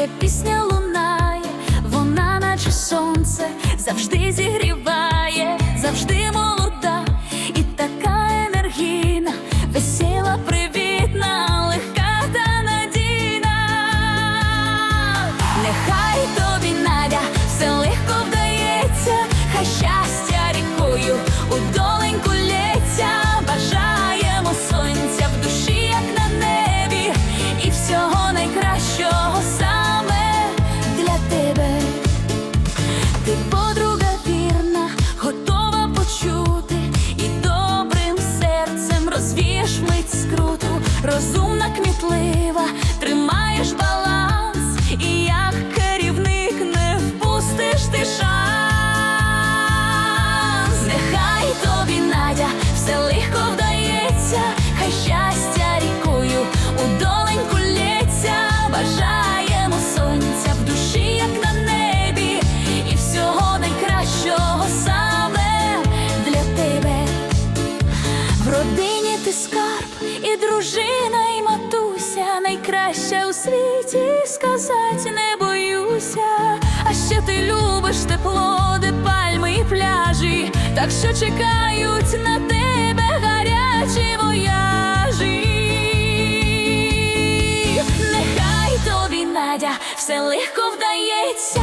ця пісня лунає, вона наче сонце, завжди зігріває, завжди розумна, кмітлива, тримаєш баланс, і як керівник не впустиш ти шанс. Нехай тобі Надя все легко вдається, хай щастя рікою у доленьку лється. Бажаємо сонця в душі, як на небі, і всього найкращого саме для тебе. В родині ти скарб, і дружина, у світі сказати не боюся. А ще ти любиш тепло, де пальми і пляжі, так що чекають на тебе гарячі вояжі. Нехай тобі Надя все легко вдається,